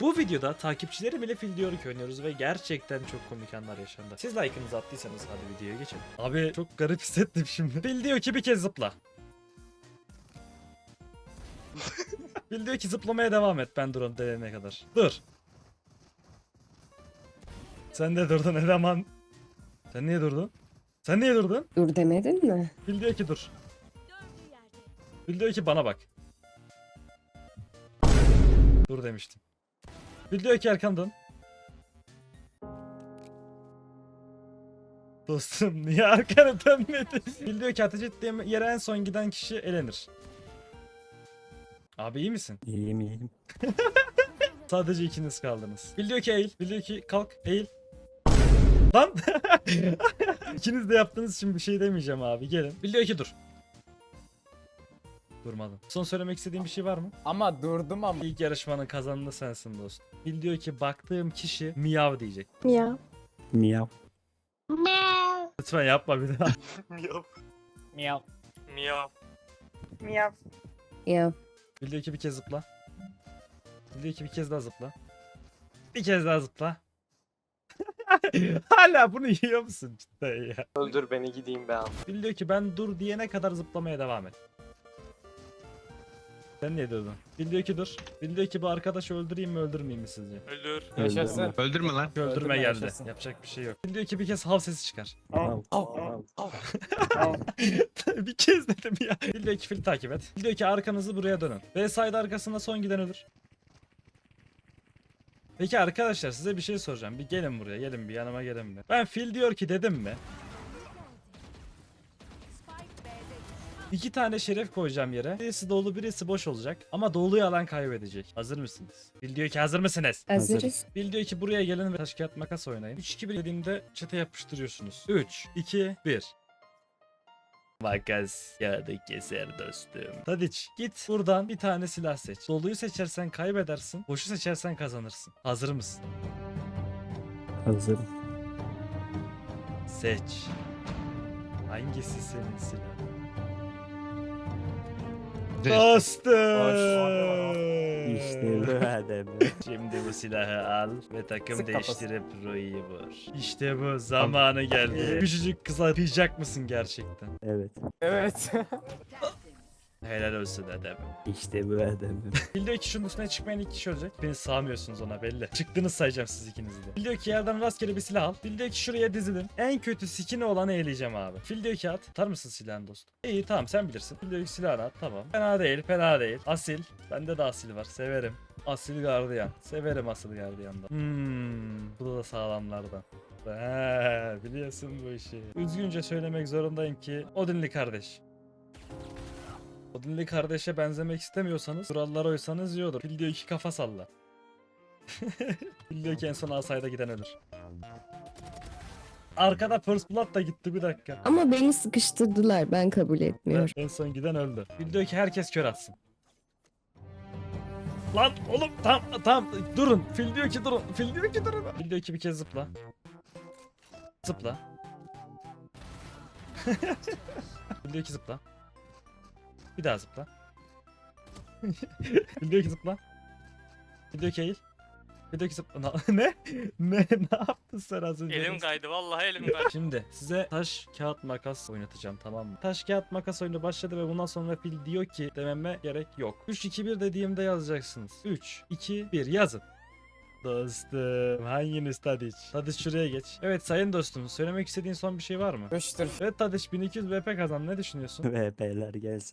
Bu videoda takipçilerim ile fil diyor ki oynuyoruz ve gerçekten çok komik anlar yaşandı. Siz like'ınızı attıysanız hadi videoya geçelim. Abi çok garip hissettim şimdi. Fil diyor ki bir kez zıpla. Fil diyor ki zıplamaya devam et ben drone denene kadar. Dur. Sen de durdun eleman. Sen niye durdun? Sen niye durdun? Dur demedin mi? Fil diyor ki dur. Fil diyor ki bana bak. Dur demiştim. Fil diyor ki arkamdan. Dostum niye arkana dönmedin? Fil diyor ki ateş ettiğim yere en son giden kişi elenir. Abi iyi misin? İyiyim iyiyim. Sadece ikiniz kaldınız. Fil diyor ki eğil. Fil diyor ki kalk eğil. Lan! İkiniz de yaptığınız için bir şey demeyeceğim abi. Gelin. Fil diyor ki dur. Durmadım. Son söylemek istediğin bir şey var mı? Ama durdum ama. İlk yarışmanın kazananı sensin dostum. Fil diyor ki baktığım kişi miyav diyecek. Ya. Miyav. Lütfen yapma bir daha. Miyav. Miyav. Miyav. Miyav. Ya. Fil diyor ki bir kez zıpla. Fil diyor ki bir kez daha zıpla. Bir kez daha zıpla. Hala bunu yiyor musun cidden ya? Öldür beni gideyim be abi. Fil diyor ki ben dur diyene kadar zıplamaya devam et. Sen niye durdun? Fil diyor ki dur. Fil diyor ki bu arkadaşı öldüreyim mi öldürmeyeyim mi sizce? Öldür. Yaşasın. Öldürme lan. Öldürme Öldürme, geldi. yaşasın. Yapacak bir şey yok. Fil diyor ki bir kez hav sesi çıkar. Al. Al. Al. bir kez dedim ya. Fil diyor ki fil takip et. Fil diyor ki arkanızı buraya dönün. Ve side arkasında son giden ölür. Peki arkadaşlar size bir şey soracağım. Bir gelin buraya. Gelin bir yanıma gelin bir. Ben fil diyor ki dedim mi? İki tane şeref koyacağım yere. Birisi dolu birisi boş olacak. Ama doluyu alan kaybedecek. Hazır mısınız? Fil diyor ki hazır mısınız? Hazırız. Bil diyor ki buraya gelin ve taş kağıt makas oynayın. 3 2 1 dediğimde çete yapıştırıyorsunuz. 3 2 1 Makas kağıdı keser dostum. Tadiç git buradan bir tane silah seç. Doluyu seçersen kaybedersin. Boşu seçersen kazanırsın. Hazır mısın? Hazırım. Seç. Hangisi senin silahın? Dostum. İşte bu adam. Şimdi bu silahı al ve takım Sık değiştirip Roy'u vur. İşte bu zamanı geldi. Küçücük kıza kıyacak mısın gerçekten? Evet. Evet. Helal olsun adam. İşte bu adam. Bildiği ki şunun üstüne çıkmayan iki kişi olacak. Beni sağmıyorsunuz ona belli. Çıktığınız sayacağım siz ikinizi de. Bildiği ki yerden rastgele bir silah al. Bildiği ki şuraya dizilin. En kötü sikini olanı eleyeceğim abi. Fil diyor ki at. Atar mısın silahını dostum? İyi tamam sen bilirsin. Fil diyor ki silahını at. Tamam. Fena değil fena değil. Asil. Bende de asil var. Severim. Asil gardiyan. Severim asil gardiyandan. Hmm. Bu da sağlamlardan. He, biliyorsun bu işi. Üzgünce söylemek zorundayım ki Odinli kardeş. Odinli kardeşe benzemek istemiyorsanız kurallara uysanız iyi olur. Fil diyor ki kafa salla. Fil diyor ki en son asayda giden ölür. Arkada First Blood da gitti bir dakika. Ama beni sıkıştırdılar. Ben kabul etmiyorum. En son giden öldü. Fil diyor ki herkes kör atsın. Lan oğlum tam tam durun. Fil diyor ki durun. Fil diyor ki durun. Fil diyor ki bir kez zıpla. Zıpla. Fil diyor ki zıpla. Bir daha zıpla. Fil diyor ki zıpla. Fil diyor ki eğil. Fil diyor ki zıpla. Ne? Ne? Ne yaptın sen az önce? Elim kaydı vallahi elim kaydı. Şimdi size taş kağıt makas oynatacağım tamam mı? Taş kağıt makas oyunu başladı ve bundan sonra fil diyor ki dememe gerek yok. 3 2 1 dediğimde yazacaksınız. 3 2 1 yazın. Dostum hanginiz Tadiç? Tadiç şuraya geç. Evet sayın dostum söylemek istediğin son bir şey var mı? Göçtür. Evet Tadiç 1200 BP kazan ne düşünüyorsun? VP'ler gelsin.